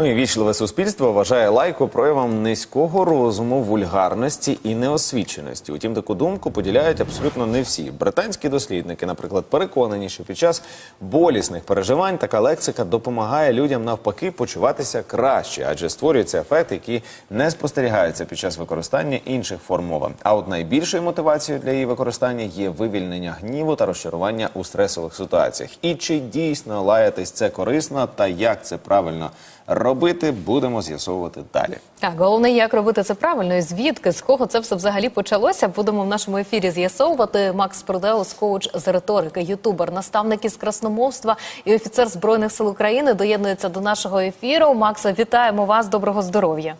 Ну і вічливе суспільство вважає лайку проявом низького розуму, вульгарності і неосвіченості. Утім, таку думку поділяють абсолютно не всі. Британські дослідники, наприклад, переконані, що під час болісних переживань така лексика допомагає людям навпаки почуватися краще, адже створюється ефект, який не спостерігається під час використання інших форм мови. А от найбільшою мотивацією для її використання є вивільнення гніву та розчарування у стресових ситуаціях. І чи дійсно лаятись це корисно, та як це правильно робити, будемо з'ясовувати далі. Так, головне, як робити це правильно, і звідки, з кого це все взагалі почалося. Будемо в нашому ефірі з'ясовувати. Макс Продеус, коуч з риторики, ютубер, наставник із красномовства і офіцер збройних сил України доєднується до нашого ефіру. Макса, вітаємо вас. Доброго здоров'я.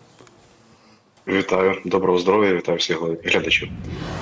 Вітаю, доброго здоров'я, вітаю всіх глядачів.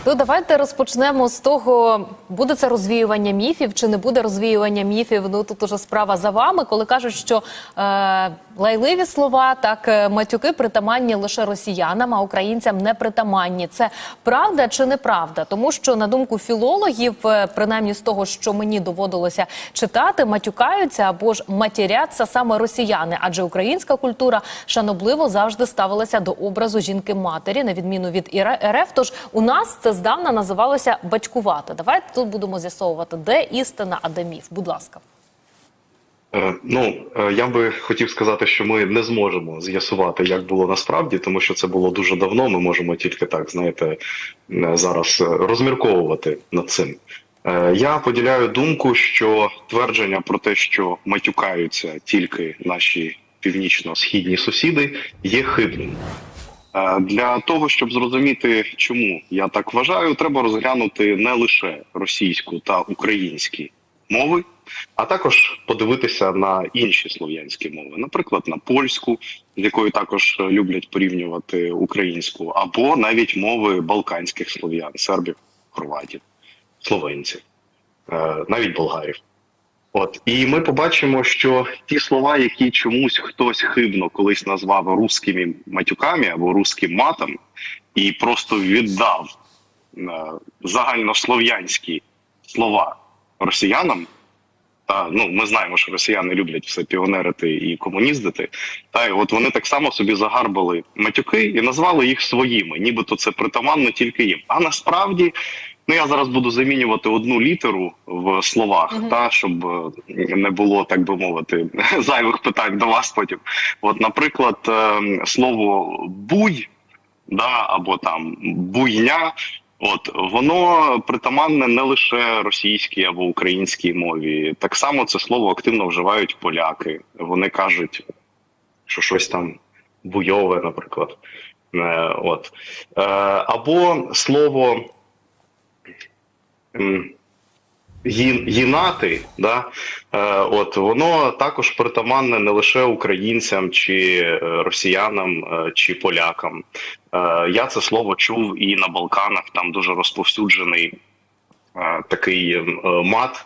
Ну, давайте розпочнемо з того, буде це розвіювання міфів чи не буде розвіювання міфів. Ну тут уже справа за вами, коли кажуть, що е, лайливі слова, так е, матюки притаманні лише росіянам, а українцям не притаманні. Це правда чи неправда? Тому що на думку філологів, е, принаймні з того, що мені доводилося читати, матюкаються або ж матіряться саме росіяни, адже українська культура шанобливо завжди ставилася до образу жінки матері, на відміну від РФ. Тож у нас це здавна називалося батькувати. Давайте тут будемо з'ясовувати, де істина, а де міф. Будь ласка. Е, Ну е, я би хотів сказати, що ми не зможемо з'ясувати, як було насправді, тому що це було дуже давно. Ми можемо тільки так, знаєте, е, зараз розмірковувати над цим. Я поділяю думку, що твердження про те, що матюкаються тільки наші північно-східні сусіди, є хибним. Е, Для того щоб зрозуміти, чому я так вважаю, треба розглянути не лише російську та українські мови, а також подивитися на інші слов'янські мови, наприклад, на польську, з якою також люблять порівнювати українську, або навіть мови балканських слов'ян, сербів, хорватів, словенців, е, навіть болгарів. От і ми побачимо, що ті слова, які чомусь хтось хибно колись назвав русскими матюками або русським матом, і просто віддав е, загальнослов'янські слова росіянам. Та ну ми знаємо, що росіяни люблять все піонерити і комуніздити. Та й от вони так само собі загарбали матюки і назвали їх своїми, нібито це притаманно тільки їм. А насправді, ну я зараз буду замінювати одну літеру в словах, та щоб е, не було так би мовити зайвих питань до вас. Потім, от, наприклад, е, слово буй, да або там буйня. От воно притаманне не лише російській або українській мові. Так само це слово активно вживають поляки. Вони кажуть, що щось там буйове, наприклад. Е, от. Е, або слово ї- да? е, от воно також притаманне не лише українцям чи е, росіянам е, чи полякам. Я це слово чув і на Балканах. Там дуже розповсюджений такий мат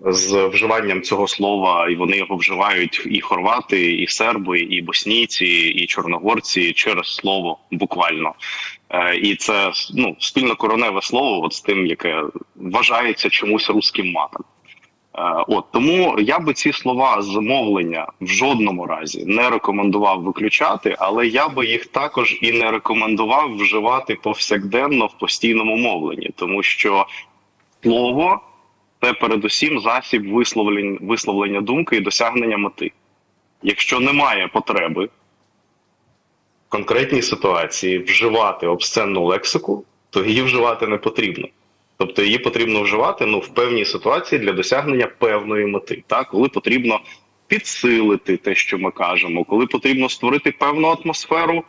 з вживанням цього слова, і вони його вживають і хорвати, і серби, і боснійці, і чорногорці через слово буквально. Е, І це ну спільно короневе слово, от з тим, яке вважається чомусь руським матом. Е, От тому я би ці слова з мовлення в жодному разі не рекомендував виключати, але я би їх також і не рекомендував вживати повсякденно в постійному мовленні, тому що слово це передусім засіб висловлення, висловлення думки і досягнення мети. Якщо немає потреби конкретній ситуації вживати обсценну лексику, то її вживати не потрібно. Тобто її потрібно вживати ну, в певній ситуації для досягнення певної мети, так? коли потрібно підсилити те, що ми кажемо, коли потрібно створити певну атмосферу,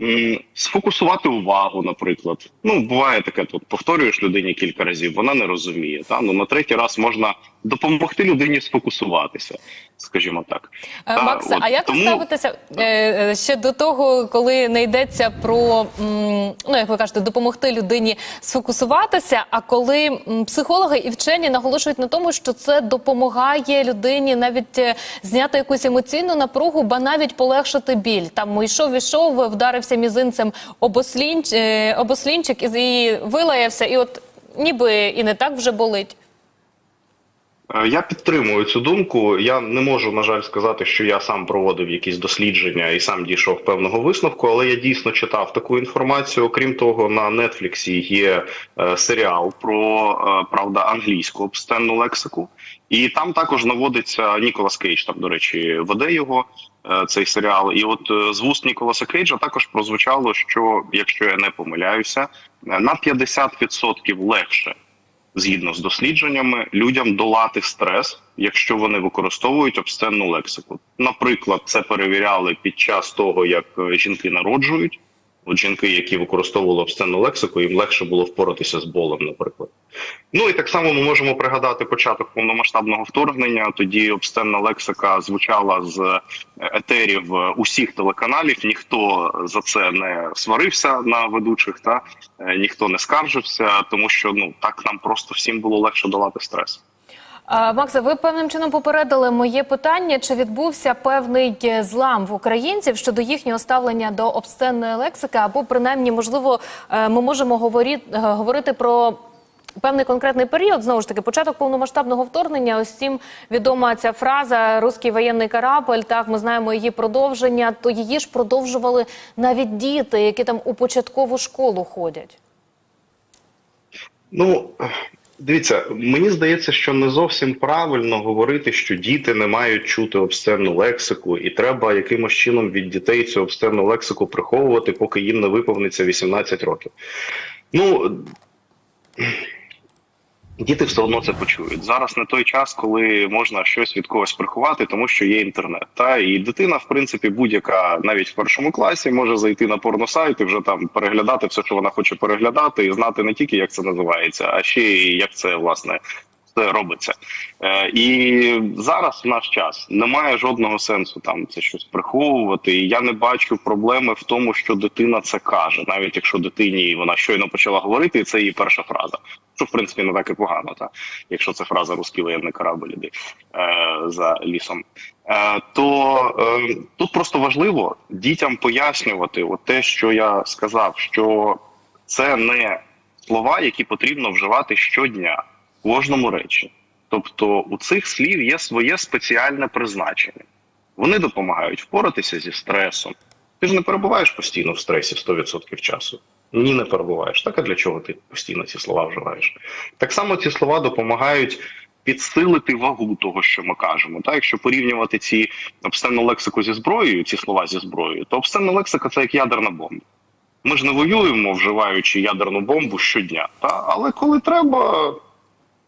м, сфокусувати увагу, наприклад. Ну, буває таке, тут повторюєш людині кілька разів, вона не розуміє. Та? Ну, на третій раз можна допомогти людині сфокусуватися, скажімо так. Е, Максе, от а як тому- ставитеся е, е, ще до того, коли не йдеться про м, ну як ви кажете, допомогти людині сфокусуватися? А коли м, психологи і вчені наголошують на тому, що це допомагає людині навіть зняти якусь емоційну напругу, ба навіть полегшити біль. Там йшов, ішов, вдарився мізинцем об ослінч, е, об і, і вилаявся, і от ніби і не так вже болить. Е, Я підтримую цю думку. Я не можу, на жаль, сказати, що я сам проводив якісь дослідження і сам дійшов певного висновку, але я дійсно читав таку інформацію. Окрім того, на Нетфліксі є е, серіал про е, правда англійську обстенну лексику, і там також наводиться Ніколас Кейдж. Там, до речі, веде його цей серіал. І от з вуст Ніколаса Кейджа також прозвучало, що якщо я не помиляюся, на 50% легше згідно з дослідженнями, людям долати стрес, якщо вони використовують обстенну лексику. Наприклад, це перевіряли під час того, як е, жінки народжують. Жінки, які використовували обсценну лексику, їм легше було впоратися з болем, наприклад. Ну і так само ми можемо пригадати початок повномасштабного вторгнення. Тоді обсценна лексика звучала з е, етерів е, усіх телеканалів. Ніхто за це не сварився на ведучих, та е, ніхто не скаржився, тому що ну так нам просто всім було легше долати стрес. Макса, ви певним чином попередили моє питання, чи відбувся певний е, злам в українців щодо їхнього ставлення до обсценної лексики, або принаймні, можливо, е, ми можемо е, говорити про. Певний конкретний період, знову ж таки, початок повномасштабного вторгнення. Ось цим відома ця фраза «Руський воєнний корабль». Так, ми знаємо її продовження. То її ж продовжували навіть діти, які там у початкову школу ходять. Ну дивіться, мені здається, що не зовсім правильно говорити, що діти не мають чути обсценну лексику, і треба якимось чином від дітей цю обсценну лексику приховувати, поки їм не виповниться 18 років. Ну діти все одно це почують. Зараз не той час, коли можна щось від когось приховати, тому що є інтернет. Та і дитина, в принципі, будь-яка навіть в першому класі може зайти на порносайт і вже там переглядати все, що вона хоче переглядати, і знати не тільки як це називається, а ще й як це власне. Робиться е, і зараз в наш час немає жодного сенсу там це щось приховувати. Я не бачу проблеми в тому, що дитина це каже, навіть якщо дитині вона щойно почала говорити, і це її перша фраза. Що в принципі не так і погано, та якщо це фраза «русський воєнний корабль іди е, за лісом. Е, то е, тут просто важливо дітям пояснювати от те, що я сказав, що це не слова, які потрібно вживати щодня кожному речі. Тобто у цих слів є своє спеціальне призначення. Вони допомагають впоратися зі стресом. Ти ж не перебуваєш постійно в стресі 100% часу. Ні, не перебуваєш. Так а для чого ти постійно ці слова вживаєш? Так само ці слова допомагають підсилити вагу того, що ми кажемо. Так, якщо порівнювати ці обсценну лексику зі зброєю, ці слова зі зброєю, то обсценна лексика це як ядерна бомба. Ми ж не воюємо, вживаючи ядерну бомбу щодня. Та? Але коли треба,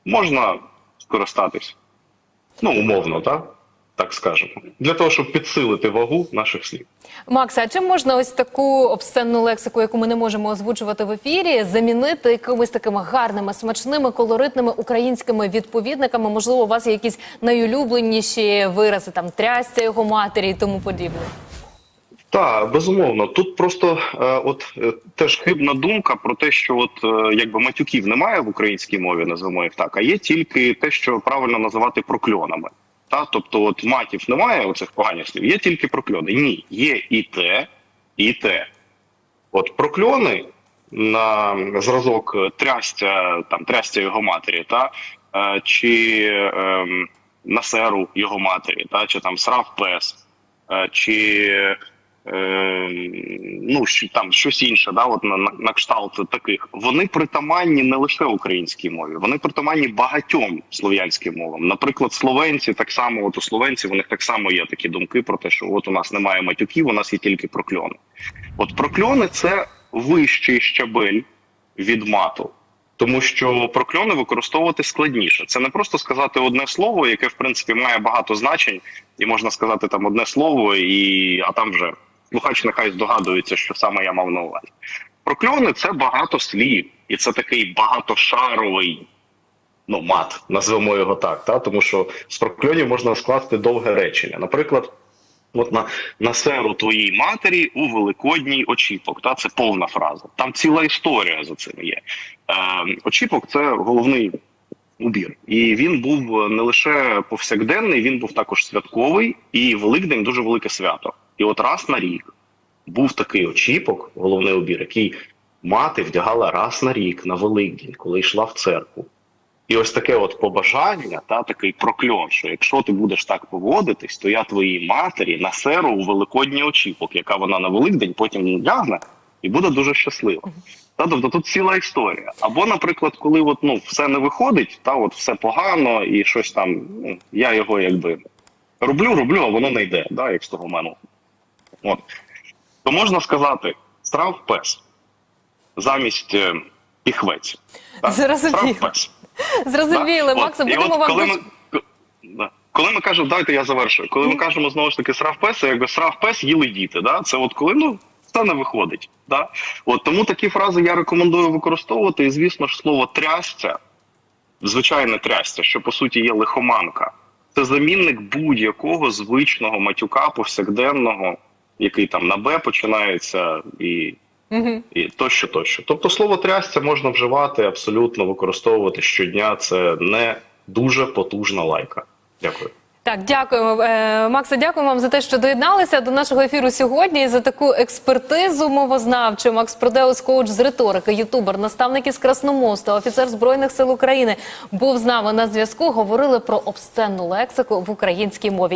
можна скористатись. Ну, умовно, так? Так скажемо. Для того, щоб підсилити вагу наших слів. Макса, а чим можна ось таку обсценну лексику, яку ми не можемо озвучувати в ефірі, замінити якимись такими гарними, смачними, колоритними українськими відповідниками? Можливо, у вас є якісь найулюбленіші вирази, там трястя його матері і тому подібне. Так, безумовно. Тут просто е, от е, теж хибна думка про те, що от е, якби матюків немає в українській мові, називаємо їх так, а є тільки те, що правильно називати прокльонами. Та? Тобто, от матів немає оцих поганих слів, є тільки прокльони. Ні, є і те, і те. От прокльони на зразок трястя, там трястя його матері, та е, чи е, насеру його матері, та чи там срав пес, е, чи ну що там щось інше, да, от на, на, на кшталт таких. Вони притаманні не лише українській мові, вони притаманні багатьом слов'янським мовам. Наприклад, словенці так само, от у словенців у них так само є такі думки про те, що от у нас немає матюків, у нас є тільки прокльони. От прокльони це вищий щабель від мату. Тому що прокльони використовувати складніше. Це не просто сказати одне слово, яке в принципі має багато значень, і можна сказати там одне слово, і а там вже слухач нехай здогадується, що саме я мав на увазі. Прокльони це багато слів, і це такий багатошаровий ну, мат, назвемо його так. Та? Тому що з прокльонів можна скласти довге речення. Наприклад, от на, на серу твоїй матері у великодній очіпок. Та? Це повна фраза. Там ціла історія за цим є. Е, очіпок це головний убір. І він був не лише повсякденний, він був також святковий, і Великдень дуже велике свято. І от раз на рік був такий очіпок, головний убір, який мати вдягала раз на рік на Великдень, коли йшла в церкву. І ось таке от побажання, та такий прокльон, що якщо ти будеш так поводитись, то я твоїй матері насеру у великодні очіпок, яка вона на Великдень потім лягне і буде дуже щаслива. Та тобто тут ціла історія. Або, наприклад, коли от, ну, все не виходить, та от все погано і щось там, ну, я його якби роблю, роблю, а воно не йде, да, як з того мену. От. То можна сказати, страв пес замість е, піхвець. Так? Зрозуміло. Страв пес. Зрозуміло? Макса, От, і будемо от вам коли дуже- ми, к- да. коли ми кажемо, дайте я завершую. Коли ми кажемо знову ж таки срав пес, це якби срав пес їли діти. Да? Це от коли ну це не виходить. Да? От тому такі фрази я рекомендую використовувати. І звісно ж, слово трясця, звичайне трясця, що по суті є лихоманка. Це замінник будь-якого звичного матюка повсякденного, який там на Б починається і і тощо, тощо. Тобто слово трясця можна вживати абсолютно використовувати щодня. Це не дуже потужна лайка. Дякую. Так, дякуємо, Е, Макса. Дякуємо вам за те, що доєдналися до нашого ефіру сьогодні і за таку експертизу мовознавчу. Макс Продеус, коуч з риторики, ютубер, наставник із Красномосту, офіцер збройних сил України, був з нами на зв'язку. Говорили про обсценну лексику в українській мові.